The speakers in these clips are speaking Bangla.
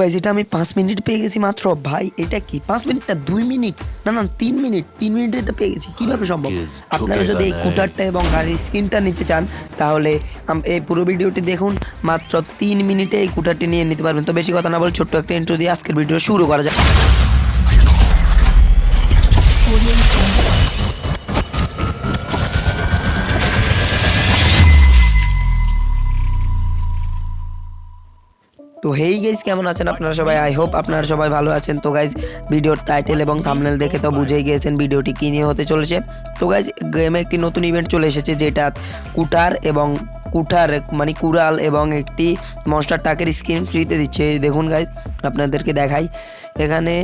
গাইজ এটা আমি পাঁচ মিনিট পেয়ে গেছি মাত্র। ভাই এটা কি? পাঁচ মিনিট না দুই মিনিট? না না তিন মিনিট। তিন মিনিটে এটা পেয়ে গেছি। কীভাবে সম্ভব? আপনারা যদি এই কুটারটা এবং গাড়ির স্ক্রিনটা নিতে চান তাহলে এই পুরো ভিডিওটি দেখুন। মাত্র তিন মিনিটে এই কুটারটি নিয়ে নিতে পারবেন। তো বেশি কথা না বলে ছোট্ট একটা ইন্ট্রো দিয়ে আজকের ভিডিও শুরু করা যাক। তো হেই গাইজ কেমন আছেন আপনারা সবাই? আই হোপ আপনারা সবাই ভালো আছেন। তো গাইজ ভিডিওর টাইটেল এবং থামনেল দেখে তো বুঝেই গিয়েছেন ভিডিওটি কী নিয়ে হতে চলেছে। তো গাইজ গেমে একটি নতুন ইভেন্ট চলে এসেছে, যেটা কুটার এবং কুঠার মানে কুড়াল এবং একটি মনস্টার টাকের স্ক্রিন ফ্রিতে দিচ্ছে। দেখুন গাইজ আপনাদেরকে দেখাই। এখানে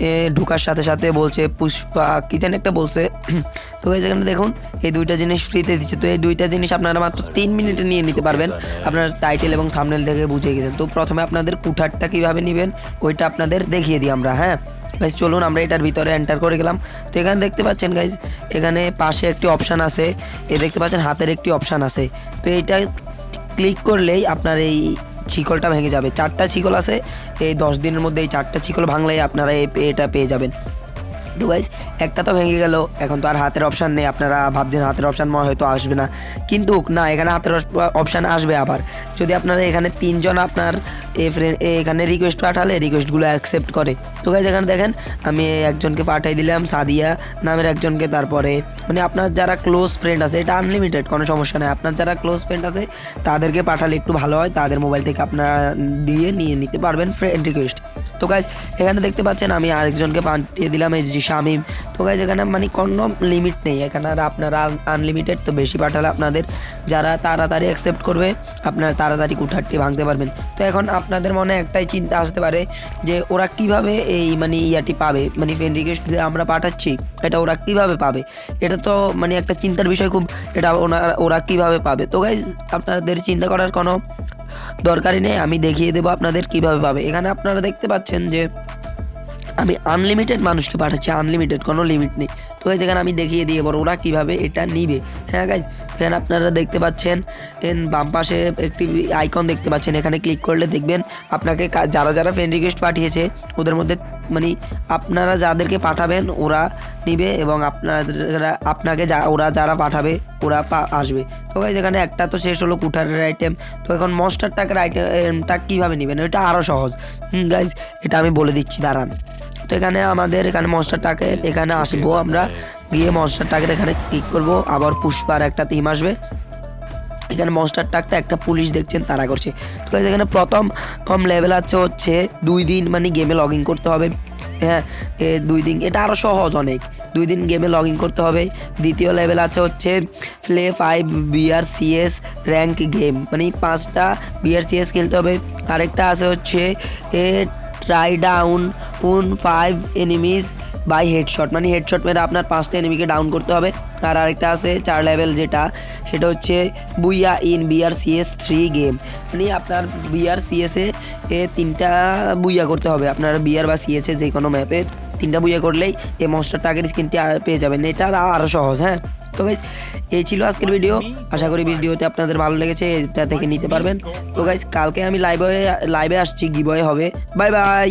এ, ঢোকার সাথে সাথে বলছে পুষ্পা কি যেন একটা বলছে। তো গাইজ এখানে দেখুন এই দুইটা জিনিস ফ্রিতে দিচ্ছে। তো এই দুইটা জিনিস আপনারা মাত্র তিন মিনিটে নিয়ে নিতে পারবেন। আপনার টাইটেল এবং থামনেল দেখে বুঝে গেছেন। তো প্রথমে আপনাদের কুঠারটা কীভাবে নেবেন ওইটা আপনাদের দেখিয়ে দিই আমরা হ্যাঁ? গাইজ চলুন আমরা এটার ভিতরে এন্টার করে গেলাম। তো এখানে দেখতে পাচ্ছেন গাইজ এখানে পাশে একটি অপশান আছে। এ দেখতে পাচ্ছেন হাতের একটি অপশান আছে। তো এইটা ক্লিক করলেই আপনার এই ছিকলটা ভেঙে যাবে। চারটা ছিকল আছে, এই দশ দিনের মধ্যে এই চারটা ছিকল ভাঙলে আপনারা এটা পেয়ে যাবেন। তো গাইজ একটা তো ভেঙে গেল। এখন তো আর হাতের অপশান নেই, আপনারা ভাবছেন হাতের অপশান মনে হয়তো আসবে না। কিন্তু না, এখানে হাতের অপশান আসবে আবার। যদি আপনারা এখানে তিনজন আপনার এ ফ্রেন্ড এখানে রিকোয়েস্ট পাঠালে রিকোয়েস্টগুলো অ্যাকসেপ্ট করে। তো গাইজ এখানে দেখেন, আমি একজনকে পাঠিয়ে দিলাম, সাদিয়া নামের একজনকে, তারপরে মানে আপনার যারা ক্লোজ ফ্রেন্ড আছে, এটা আনলিমিটেড কোনো সমস্যা নেই। আপনার যারা ক্লোজ ফ্রেন্ড আছে, তাদেরকে পাঠালে একটু ভালো হয়, তাদের মোবাইল থেকে আপনারা দিয়ে নিয়ে নিতে পারবেন ফ্রেন্ড রিকোয়েস্ট তো গাইজ এখানে দেখতে পাচ্ছেন আমি আরেকজনকে পাঠিয়ে দিলাম, এই যে শামিম। তো গাইজ এখানে মানে কোনো লিমিট নেই। এখানে আর আপনারা আনলিমিটেড তো বেশি পাঠালে আপনাদের যারা তাড়াতাড়ি অ্যাকসেপ্ট করবে, আপনারা তাড়াতাড়ি কুঠারটি ভাঙতে পারবেন। তো এখন আপনাদের মনে একটাই চিন্তা আসতে পারে যে ওরা কীভাবে এই মানে ইয়াটি পাবে মানে ফ্রেন্ড রিকোয়েস্ট যে আমরা পাঠাচ্ছি, এটা ওরা কীভাবে পাবে? এটা তো মানে একটা চিন্তার বিষয় খুব, এটা ওনারা ওরা কীভাবে পাবে? তো গাইজ আপনাদের চিন্তা করার কোনো দরকারই নেই, আমি দেখিয়ে দেবো আপনাদের কীভাবে পাবে। এখানে আপনারা দেখতে পাচ্ছেন যে আমি আনলিমিটেড মানুষকে পাঠাচ্ছি আনলিমিটেড কোনো লিমিট নেই। তো এই যেখানে আমি দেখিয়ে দিয়ে বড় ওরা কীভাবে এটা নিবে। হ্যাঁ গাইজ এখানে আপনারা দেখতে পাচ্ছেন বাম পাশে একটি আইকন দেখতে পাচ্ছেন, এখানে ক্লিক করলে দেখবেন আপনাকে যারা যারা ফ্রেন্ড রিকোয়েস্ট পাঠিয়েছে, ওদের মধ্যে মানে আপনারা যাদেরকে পাঠাবেন, ওরা নিবে এবং আপনারা, আপনাকে যা, ওরা যারা পাঠাবে, ওরা আসবে। তো গাইজ এখানে একটা তো শেষ হলো কুঠারের আইটেম তো এখন মস্টার টাকার আইটেমটা কীভাবে নেবেন? এটা আরও সহজ। হুম গাইজ এটা আমি বলে দিচ্ছি, দাঁড়ান। তো এখানে আমাদের, এখানে মনস্টার টাকের এখানে আসব আমরা। গিয়ে মনস্টার টাকের এখানে ক্লিক করব, আবার পুষ্পার একটা থিম আসবে। এখানে মনস্টার টাকটা একটা পুলিশ দেখছেন, তারা করছে। তো এখানে প্রথম লেভেল আছে হচ্ছে দুই দিন মানে গেমে লগ করতে হবে। হ্যাঁ দুই দিন, এটা আরও সহজ অনেক। দুই দিন গেমে লগ ইন করতে হবে। দ্বিতীয় লেভেল আছে হচ্ছে play five BR CS rank game মানে পাঁচটা বিআর সিএস খেলতে হবে। আরেকটা আছে হচ্ছে এ ট্রাই ডাউন উন ফাইভ এনিমিজ বাই হেডশট মানে হেডশট মেরে আপনার পাঁচটা এনিমিকে ডাউন করতে হবে। আর আরেকটা আছে চার লেভেল যেটা, সেটা হচ্ছে booyah in BR CS three game মানে আপনার বিআর সিএসে এ তিনটা বুইয়া করতে হবে। আপনার বিআর বা সিএসে যে কোনো ম্যাপে তিনটা বুইয়া করলেই এই মনস্টার টাকের স্ক্রিনটি পেয়ে যাবেন। এটা আরও সহজ হ্যাঁ? তো গাইজ এই ছিল আজকের ভিডিও আশা করি ভিডিওতে আপনাদের ভালো লেগেছে, এটা থেকে নিতে পারবেন। তো গাইজ কালকে আমি লাইভে লাইভে আসছি গিবয়ে হবে। Bye bye